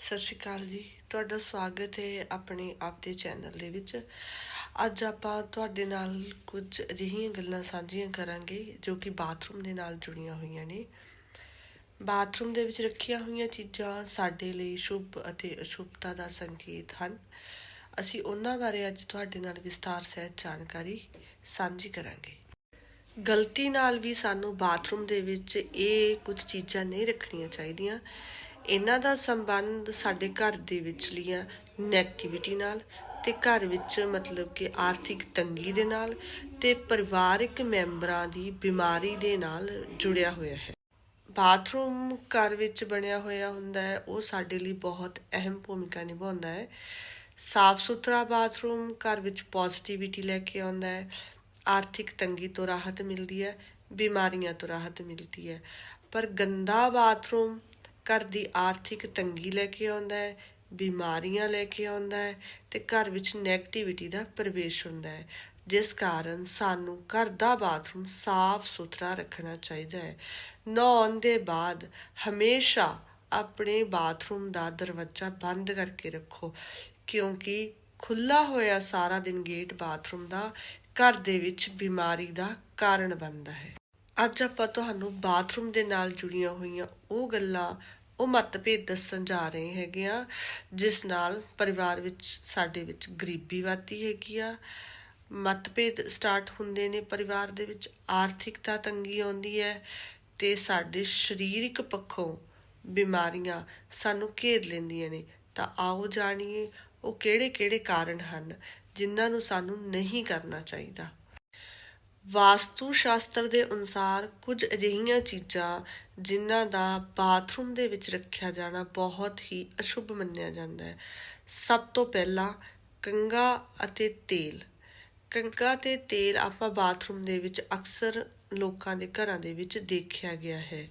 ਸਤਿ ਸ਼੍ਰੀ ਅਕਾਲ ਜੀ। ਤੁਹਾਡਾ ਸਵਾਗਤ ਹੈ ਆਪਣੇ ਆਪ ਦੇ ਚੈਨਲ ਦੇ ਵਿੱਚ। ਅੱਜ ਆਪਾਂ ਤੁਹਾਡੇ ਨਾਲ ਕੁਝ ਅਜਿਹੀਆਂ ਗੱਲਾਂ ਸਾਂਝੀਆਂ ਕਰਾਂਗੇ ਜੋ ਕਿ ਬਾਥਰੂਮ ਦੇ ਨਾਲ ਜੁੜੀਆਂ ਹੋਈਆਂ ਨੇ। ਬਾਥਰੂਮ ਦੇ ਵਿੱਚ ਰੱਖੀਆਂ ਹੋਈਆਂ ਚੀਜ਼ਾਂ ਸਾਡੇ ਲਈ ਸ਼ੁਭ ਅਤੇ ਅਸ਼ੁਭਤਾ ਦਾ ਸੰਕੇਤ ਹਨ। ਅਸੀਂ ਉਹਨਾਂ ਬਾਰੇ ਅੱਜ ਤੁਹਾਡੇ ਨਾਲ ਵਿਸਤਾਰ ਸਹਿਤ ਜਾਣਕਾਰੀ ਸਾਂਝੀ ਕਰਾਂਗੇ। ਗਲਤੀ ਨਾਲ ਵੀ ਸਾਨੂੰ ਬਾਥਰੂਮ ਦੇ ਵਿੱਚ ਇਹ ਕੁਝ ਚੀਜ਼ਾਂ ਨਹੀਂ ਰੱਖਣੀਆਂ ਚਾਹੀਦੀਆਂ। ਇਹਨਾਂ ਦਾ ਸੰਬੰਧ ਸਾਡੇ ਘਰ ਦੇ ਵਿਚਲੀਆਂ ਨੈਗੇਟਿਵਿਟੀ ਨਾਲ ਤੇ ਘਰ ਵਿੱਚ ਮਤਲਬ ਕਿ ਆਰਥਿਕ ਤੰਗੀ ਦੇ ਨਾਲ ਤੇ ਪਰਿਵਾਰਕ ਮੈਂਬਰਾਂ ਦੀ ਬਿਮਾਰੀ ਦੇ ਨਾਲ ਜੁੜਿਆ ਹੋਇਆ ਹੈ। ਬਾਥਰੂਮ ਘਰ ਵਿੱਚ ਬਣਿਆ ਹੋਇਆ ਹੁੰਦਾ ਹੈ, ਉਹ ਸਾਡੇ ਲਈ ਬਹੁਤ ਅਹਿਮ ਭੂਮਿਕਾ ਨਿਭਾਉਂਦਾ ਹੈ। ਸਾਫ਼ ਸੁਥਰਾ ਬਾਥਰੂਮ ਘਰ ਵਿੱਚ ਪੋਜ਼ਿਟਿਵਿਟੀ ਲੈ ਕੇ ਆਉਂਦਾ ਹੈ, ਆਰਥਿਕ ਤੰਗੀ ਤੋਂ ਰਾਹਤ ਮਿਲਦੀ ਹੈ, ਬਿਮਾਰੀਆਂ ਤੋਂ ਰਾਹਤ ਮਿਲਦੀ ਹੈ। ਪਰ ਗੰਦਾ ਬਾਥਰੂਮ ਘਰ ਦੀ ਆਰਥਿਕ ਤੰਗੀ ਲੈ ਕੇ ਆਉਂਦਾ ਹੈ, ਬਿਮਾਰੀਆਂ ਲੈ ਕੇ ਆਉਂਦਾ ਹੈ ਤੇ ਘਰ ਵਿੱਚ ਨੈਗੇਟਿਵਿਟੀ ਦਾ ਪ੍ਰਵੇਸ਼ ਹੁੰਦਾ ਹੈ, ਜਿਸ ਕਾਰਨ ਸਾਨੂੰ ਘਰ ਦਾ ਬਾਥਰੂਮ ਸਾਫ਼ ਸੁਥਰਾ ਰੱਖਣਾ ਚਾਹੀਦਾ ਹੈ। ਨਹਾਉਣ ਦੇ ਬਾਅਦ ਹਮੇਸ਼ਾ ਆਪਣੇ ਬਾਥਰੂਮ ਦਾ ਦਰਵਾਜ਼ਾ ਬੰਦ ਕਰਕੇ ਰੱਖੋ, ਕਿਉਂਕਿ ਖੁੱਲਾ ਹੋਇਆ ਸਾਰਾ ਦਿਨ ਗੇਟ ਬਾਥਰੂਮ ਦਾ ਘਰ ਦੇ ਵਿੱਚ ਬਿਮਾਰੀ ਦਾ ਕਾਰਨ ਬਣਦਾ ਹੈ। ਅੱਜ ਆਪਾਂ ਤੁਹਾਨੂੰ ਬਾਥਰੂਮ ਦੇ ਨਾਲ ਜੁੜੀਆਂ ਹੋਈਆਂ ਉਹ ਗੱਲਾਂ, ਉਹ ਮਤਭੇਦ ਦੱਸਣ ਜਾ ਰਹੇ ਹੈਗੇ ਆ ਜਿਸ ਨਾਲ ਪਰਿਵਾਰ ਵਿੱਚ, ਸਾਡੇ ਵਿੱਚ ਗਰੀਬੀ ਵਧਦੀ ਹੈਗੀ ਆ। ਮਤਭੇਦ ਸਟਾਰਟ ਹੁੰਦੇ ਨੇ ਪਰਿਵਾਰ ਦੇ ਵਿੱਚ, ਆਰਥਿਕਤਾ ਤੰਗੀ ਆਉਂਦੀ ਹੈ ਤੇ ਸਾਡੇ ਸਰੀਰਕ ਪੱਖੋਂ ਬਿਮਾਰੀਆਂ ਸਾਨੂੰ ਘੇਰ ਲੈਂਦੀਆਂ ਨੇ। ਤਾਂ ਆਓ ਜਾਣੀਏ ਉਹ ਕਿਹੜੇ-ਕਿਹੜੇ ਕਾਰਨ ਹਨ, ਜਿਨ੍ਹਾਂ ਨੂੰ ਸਾਨੂੰ ਨਹੀਂ ਕਰਨਾ ਚਾਹੀਦਾ। ਵਾਸਤੂ ਸ਼ਾਸਤਰ ਦੇ ਅਨੁਸਾਰ ਕੁਝ ਅਜਿਹੀਆਂ ਚੀਜ਼ਾਂ ਜਿਨ੍ਹਾਂ ਦਾ ਬਾਥਰੂਮ ਦੇ ਵਿੱਚ ਰੱਖਿਆ ਜਾਣਾ ਬਹੁਤ ਹੀ ਅਸ਼ੁਭ ਮੰਨਿਆ ਜਾਂਦਾ ਹੈ। ਸਭ ਤੋਂ ਪਹਿਲਾਂ ਕੰਗਾ ਅਤੇ ਤੇਲ। ਕੰਗਾ ਤੇ ਤੇਲ ਆਪਾਂ ਬਾਥਰੂਮ ਦੇ ਵਿੱਚ ਅਕਸਰ ਲੋਕਾਂ ਦੇ ਘਰਾਂ ਦੇ ਵਿੱਚ ਦੇਖਿਆ ਗਿਆ ਹੈ।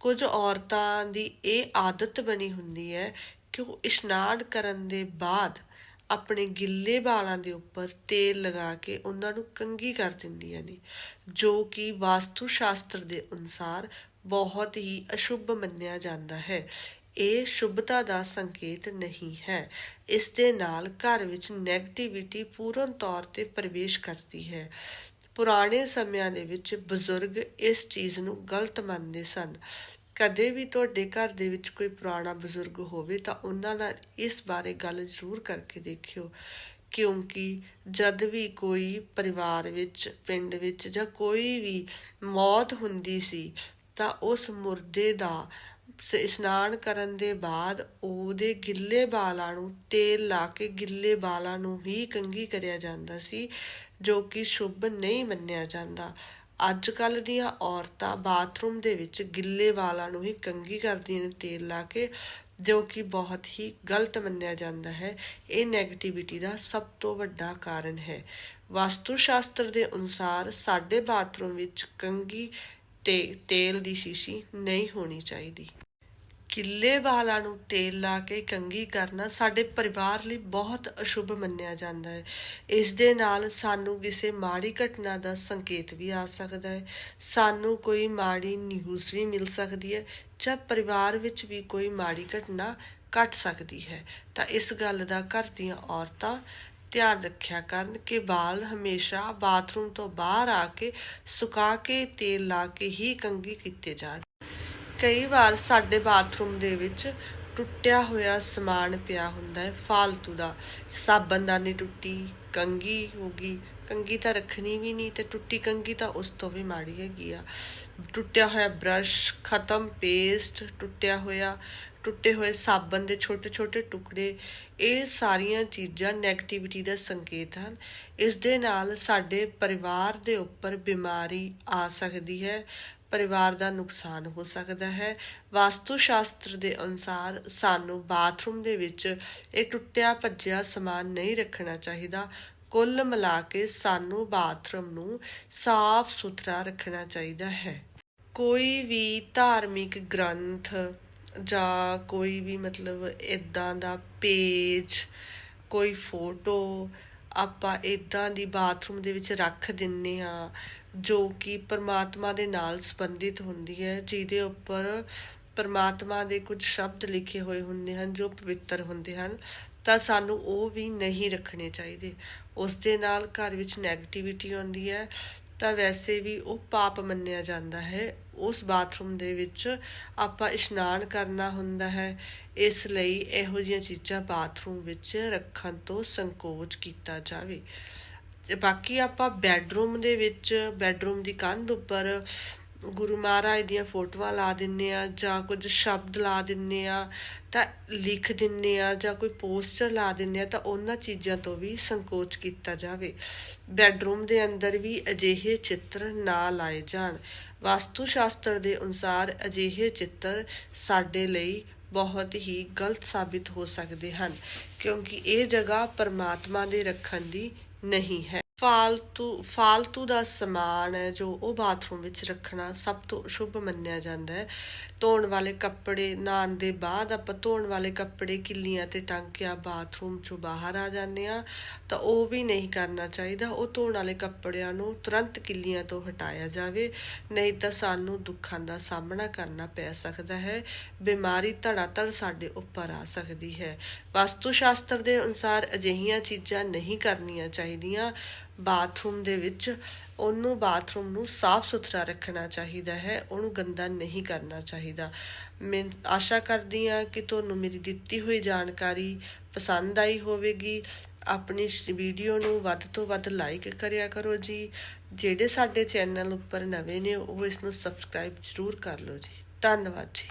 ਕੁਝ ਔਰਤਾਂ ਦੀ ਇਹ ਆਦਤ ਬਣੀ ਹੁੰਦੀ ਹੈ ਕਿ ਉਹ ਇਸ਼ਨਾਨ ਕਰਨ ਦੇ ਬਾਅਦ ਆਪਣੇ ਗਿੱਲੇ ਵਾਲਾਂ ਦੇ ਉੱਪਰ ਤੇਲ ਲਗਾ ਕੇ ਉਹਨਾਂ ਨੂੰ ਕੰਗੀ ਕਰ ਦਿੰਦੀਆਂ ਨੇ, ਜੋ ਕਿ ਵਾਸਤੂ ਸ਼ਾਸਤਰ ਦੇ ਅਨੁਸਾਰ ਬਹੁਤ ਹੀ ਅਸ਼ੁਭ ਮੰਨਿਆ ਜਾਂਦਾ ਹੈ। ਇਹ ਸ਼ੁਭਤਾ ਦਾ ਸੰਕੇਤ ਨਹੀਂ ਹੈ। ਇਸ ਦੇ ਨਾਲ ਘਰ ਵਿੱਚ ਨੈਗੇਟਿਵਿਟੀ ਪੂਰਨ ਤੌਰ ਤੇ ਪ੍ਰਵੇਸ਼ ਕਰਦੀ ਹੈ। ਪੁਰਾਣੇ ਸਮਿਆਂ ਦੇ ਵਿੱਚ ਬਜ਼ੁਰਗ ਇਸ ਚੀਜ਼ ਨੂੰ ਗਲਤ ਮੰਨਦੇ ਸਨ। ਕਦੇ ਵੀ ਤੁਹਾਡੇ ਘਰ ਦੇ ਵਿੱਚ ਕੋਈ ਪੁਰਾਣਾ ਬਜ਼ੁਰਗ ਹੋਵੇ ਤਾਂ ਉਹਨਾਂ ਨਾਲ ਇਸ ਬਾਰੇ ਗੱਲ ਜ਼ਰੂਰ ਕਰਕੇ ਦੇਖਿਓ। ਕਿਉਂਕਿ ਜਦ ਵੀ ਕੋਈ ਪਰਿਵਾਰ ਵਿੱਚ, ਪਿੰਡ ਵਿੱਚ ਜਾਂ ਕੋਈ ਵੀ ਮੌਤ ਹੁੰਦੀ ਸੀ ਤਾਂ ਉਸ ਮੁਰਦੇ ਦਾ ਇਸ਼ਨਾਨ ਕਰਨ ਦੇ ਬਾਅਦ ਉਹਦੇ ਗਿੱਲੇ ਬਾਲਾਂ ਨੂੰ, ਤੇਲ ਲਾ ਕੇ ਗਿੱਲੇ ਬਾਲਾਂ ਨੂੰ ਹੀ ਕੰਗੀ ਕਰਿਆ ਜਾਂਦਾ ਸੀ, ਜੋ ਕਿ ਸ਼ੁਭ ਨਹੀਂ ਮੰਨਿਆ ਜਾਂਦਾ। ਅੱਜ ਕੱਲ ਦੀਆਂ ਔਰਤਾਂ ਬਾਥਰੂਮ ਦੇ ਵਿੱਚ ਗਿੱਲੇ ਵਾਲਾਂ ਨੂੰ ਹੀ ਕੰਗੀ ਕਰਦੀਆਂ ਨੇ, ਤੇਲ ਲਾ ਕੇ, ਜੋ ਕਿ ਬਹੁਤ ਹੀ ਗਲਤ ਮੰਨਿਆ ਜਾਂਦਾ ਹੈ। ਇਹ 네ਗੇਟਿਵਿਟੀ ਦਾ ਸਭ ਤੋਂ ਵੱਡਾ ਕਾਰਨ ਹੈ। ਵਾਸਤੂ ਸ਼ਾਸਤਰ ਦੇ ਅਨੁਸਾਰ ਸਾਡੇ ਬਾਥਰੂਮ ਵਿੱਚ ਕੰਗੀ ਤੇ ਤੇਲ ਦੀ ਸ਼ੀਸ਼ੀ ਨਹੀਂ ਹੋਣੀ ਚਾਹੀਦੀ। ਕਿੱਲੇ ਵਾਲਾਂ ਨੂੰ ਤੇਲ ਲਾ ਕੇ ਕੰਗੀ ਕਰਨਾ ਸਾਡੇ ਪਰਿਵਾਰ ਲਈ ਬਹੁਤ ਅਸ਼ੁਭ ਮੰਨਿਆ ਜਾਂਦਾ ਹੈ। ਇਸ ਦੇ ਨਾਲ ਸਾਨੂੰ ਕਿਸੇ ਮਾੜੀ ਘਟਨਾ ਦਾ ਸੰਕੇਤ ਵੀ ਆ ਸਕਦਾ ਹੈ। ਸਾਨੂੰ ਕੋਈ ਮਾੜੀ ਨਿਊਜ਼ ਵੀ ਮਿਲ ਸਕਦੀ ਹੈ ਜਾਂ ਪਰਿਵਾਰ ਵਿੱਚ ਵੀ ਕੋਈ ਮਾੜੀ ਘਟਨਾ ਘਟ ਸਕਦੀ ਹੈ। ਤਾਂ ਇਸ ਗੱਲ ਦਾ ਘਰ ਦੀਆਂ ਔਰਤਾਂ ਧਿਆਨ ਰੱਖਿਆ ਕਰਨ ਕਿ ਵਾਲ ਹਮੇਸ਼ਾ ਬਾਥਰੂਮ ਤੋਂ ਬਾਹਰ ਆ ਕੇ ਸੁਕਾ ਕੇ ਤੇਲ ਲਾ ਕੇ ਹੀ ਕੰਗੀ ਕੀਤੇ ਜਾਣ। ਕਈ ਵਾਰ ਸਾਡੇ ਬਾਥਰੂਮ ਦੇ ਵਿੱਚ ਟੁੱਟਿਆ ਹੋਇਆ ਸਮਾਨ ਪਿਆ ਹੁੰਦਾ ਹੈ ਫालतू ਦਾ। ਸਾਬਣ ਦਾ ਨਹੀਂ ਟੁੱਟੀ ਕੰਗੀ ਹੋ ਗਈ। ਕੰਗੀ ਤਾਂ ਰੱਖਣੀ ਵੀ ਨਹੀਂ ਤੇ ਟੁੱਟੀ ਕੰਗੀ ਤਾਂ ਉਸ ਤੋਂ ਵੀ ਮਾੜੀ ਹੈਗੀ ਆ। ਟੁੱਟਿਆ ਹੋਇਆ ਬ੍ਰਸ਼, ਖਤਮ ਪੇਸਟ ਟੁੱਟਿਆ ਹੋਇਆ, ਟੁੱਟੇ ਹੋਏ ਸਾਬਣ ਦੇ ਛੋਟੇ ਛੋਟੇ ਟੁਕੜੇ, ਇਹ ਸਾਰੀਆਂ ਚੀਜ਼ਾਂ ਨੈਗੇਟਿਵਿਟੀ ਦਾ ਸੰਕੇਤ ਹਨ। ਇਸ ਦੇ ਨਾਲ ਸਾਡੇ ਪਰਿਵਾਰ ਦੇ ਉੱਪਰ ਬਿਮਾਰੀ ਆ ਸਕਦੀ ਹੈ। ਪਰਿਵਾਰ ਦਾ ਨੁਕਸਾਨ ਹੋ ਸਕਦਾ ਹੈ। ਵਾਸਤੂ ਸ਼ਾਸਤਰ ਦੇ ਅਨੁਸਾਰ ਸਾਨੂੰ ਬਾਥਰੂਮ ਦੇ ਵਿੱਚ ਇਹ ਟੁੱਟਿਆ ਭੱਜਿਆ ਸਮਾਨ ਨਹੀਂ ਰੱਖਣਾ ਚਾਹੀਦਾ। ਕੁੱਲ ਮਿਲਾ ਕੇ ਸਾਨੂੰ ਬਾਥਰੂਮ ਨੂੰ ਸਾਫ਼ ਸੁਥਰਾ ਰੱਖਣਾ ਚਾਹੀਦਾ ਹੈ। ਕੋਈ ਵੀ ਧਾਰਮਿਕ ਗ੍ਰੰਥ ਜਾਂ ਕੋਈ ਵੀ ਮਤਲਬ ਇਦਾਂ ਦਾ ਪੇਜ, ਕੋਈ ਫੋਟੋ ਆਪਾਂ ਇਦਾਂ ਦੀ ਬਾਥਰੂਮ ਦੇ ਵਿੱਚ ਰੱਖ ਦਿੰਨੇ ਆ, ਜੋ ਕਿ ਪਰਮਾਤਮਾ ਦੇ ਨਾਲ ਸੰਬੰਧਿਤ ਹੁੰਦੀ ਹੈ, ਜਿਹਦੇ ਉੱਪਰ ਪਰਮਾਤਮਾ ਦੇ ਕੁਝ ਸ਼ਬਦ ਲਿਖੇ ਹੋਏ ਹੁੰਦੇ ਹਨ, ਜੋ ਪਵਿੱਤਰ ਹੁੰਦੇ ਹਨ, ਤਾਂ ਸਾਨੂੰ ਉਹ ਵੀ ਨਹੀਂ ਰੱਖਣੇ ਚਾਹੀਦੇ। ਉਸ ਦੇ ਨਾਲ ਘਰ ਵਿੱਚ 네ਗੇਟਿਵਿਟੀ ਆਉਂਦੀ ਹੈ ਤਾਂ ਵੈਸੇ ਵੀ ਉਹ ਪਾਪ ਮੰਨਿਆ ਜਾਂਦਾ ਹੈ। ਉਸ ਬਾਥਰੂਮ ਦੇ ਵਿੱਚ ਆਪਾਂ ਇਸ਼ਨਾਨ ਕਰਨਾ ਹੁੰਦਾ ਹੈ। ਇਸ ਲਈ ਇਹੋ ਜਿਹੀਆਂ ਚੀਜ਼ਾਂ ਬਾਥਰੂਮ ਵਿੱਚ ਰੱਖਣ ਤੋਂ ਸੰਕੋਚ ਕੀਤਾ ਜਾਵੇ। ਬਾਕੀ ਆਪਾਂ ਬੈੱਡਰੂਮ ਦੇ ਵਿੱਚ, ਬੈੱਡਰੂਮ ਦੀ ਕੰਧ ਉੱਪਰ ਗੁਰੂ ਮਹਾਰਾਜ ਦੀਆਂ ਫੋਟੋਆਂ ਲਾ ਦਿੰਨੇ ਆ, ਜਾਂ ਕੁਝ ਸ਼ਬਦ ਲਾ ਦਿੰਨੇ ਆ, ਤਾਂ ਲਿਖ ਦਿੰਨੇ ਆ, ਜਾਂ ਕੋਈ ਪੋਸਟਰ ਲਾ ਦਿੰਨੇ ਆ, ਤਾਂ ਉਹਨਾਂ ਚੀਜ਼ਾਂ ਤੋਂ ਵੀ ਸੰਕੋਚ ਕੀਤਾ ਜਾਵੇ। ਬੈੱਡਰੂਮ ਦੇ ਅੰਦਰ ਵੀ ਅਜਿਹੇ ਚਿੱਤਰ ਨਾ ਲਾਏ ਜਾਣ। ਵਾਸਤੂ ਸ਼ਾਸਤਰ ਦੇ ਅਨੁਸਾਰ ਅਜਿਹੇ ਚਿੱਤਰ ਸਾਡੇ ਲਈ ਬਹੁਤ ਹੀ ਗਲਤ ਸਾਬਿਤ ਹੋ ਸਕਦੇ ਹਨ, ਕਿਉਂਕਿ ਇਹ ਜਗ੍ਹਾ ਪਰਮਾਤਮਾ ਦੇ ਰੱਖਣ ਦੀ ਨਹੀਂ ਹੈ। ਫਾਲਤੂ ਫਾਲਤੂ ਦਾ ਸਮਾਨ ਹੈ ਜੋ ਉਹ ਬਾਥਰੂਮ ਵਿੱਚ ਰੱਖਣਾ ਸਭ ਤੋਂ ਸ਼ੁਭ ਮੰਨਿਆ ਜਾਂਦਾ ਹੈ। ਧੋਣ ਵਾਲੇ ਕੱਪੜੇ ਨਹਾਉਣ ਦੇ ਬਾਅਦ ਆਪਾਂ ਧੋਣ ਵਾਲੇ ਕੱਪੜੇ ਕਿੱਲੀਆਂ ਤੇ ਟੰਗ ਕੇ ਆ ਬਾਥਰੂਮ ਚੋਂ ਬਾਹਰ ਆ ਜਾਂਦੇ ਆ ਤਾਂ ਉਹ ਵੀ ਨਹੀਂ ਕਰਨਾ ਚਾਹੀਦਾ। ਉਹ ਧੋਣ ਵਾਲੇ ਕੱਪੜਿਆਂ ਨੂੰ ਤੁਰੰਤ ਕਿੱਲੀਆਂ ਤੋਂ ਹਟਾਇਆ ਜਾਵੇ। ਨਹੀਂ ਤਾਂ ਸਾਨੂੰ ਦੁੱਖਾਂ ਦਾ ਸਾਹਮਣਾ ਕਰਨਾ ਪੈ ਸਕਦਾ ਹੈ। ਬਿਮਾਰੀ ਧੜਾਧੜ ਸਾਡੇ ਉੱਪਰ ਆ ਸਕਦੀ ਹੈ। ਵਾਸਤੂ ਸ਼ਾਸਤਰ ਦੇ ਅਨੁਸਾਰ ਅਜਿਹੀਆਂ ਚੀਜ਼ਾਂ ਨਹੀਂ ਕਰਨੀਆਂ ਚਾਹੀਦੀਆਂ। ਬਾਥਰੂਮ ਦੇ ਵਿੱਚ, ਉਹਨੂੰ ਬਾਥਰੂਮ ਨੂੰ ਸਾਫ਼ ਸੁਥਰਾ ਰੱਖਣਾ ਚਾਹੀਦਾ ਹੈ, ਉਹਨੂੰ ਗੰਦਾ ਨਹੀਂ ਕਰਨਾ ਚਾਹੀਦਾ। ਮੈਂ ਆਸ਼ਾ ਕਰਦੀ ਹਾਂ ਕਿ ਤੁਹਾਨੂੰ ਮੇਰੀ ਦਿੱਤੀ ਹੋਈ ਜਾਣਕਾਰੀ ਪਸੰਦ ਆਈ ਹੋਵੇਗੀ। ਆਪਣੀ ਵੀਡੀਓ ਨੂੰ ਵੱਧ ਤੋਂ ਵੱਧ ਲਾਈਕ ਕਰਿਆ ਕਰੋ ਜੀ। ਜਿਹੜੇ ਸਾਡੇ ਚੈਨਲ ਉੱਪਰ ਨਵੇਂ ਨੇ, ਉਹ ਇਸ ਨੂੰ ਸਬਸਕ੍ਰਾਈਬ ਜ਼ਰੂਰ ਕਰ ਲਓ ਜੀ। ਧੰਨਵਾਦ ਜੀ।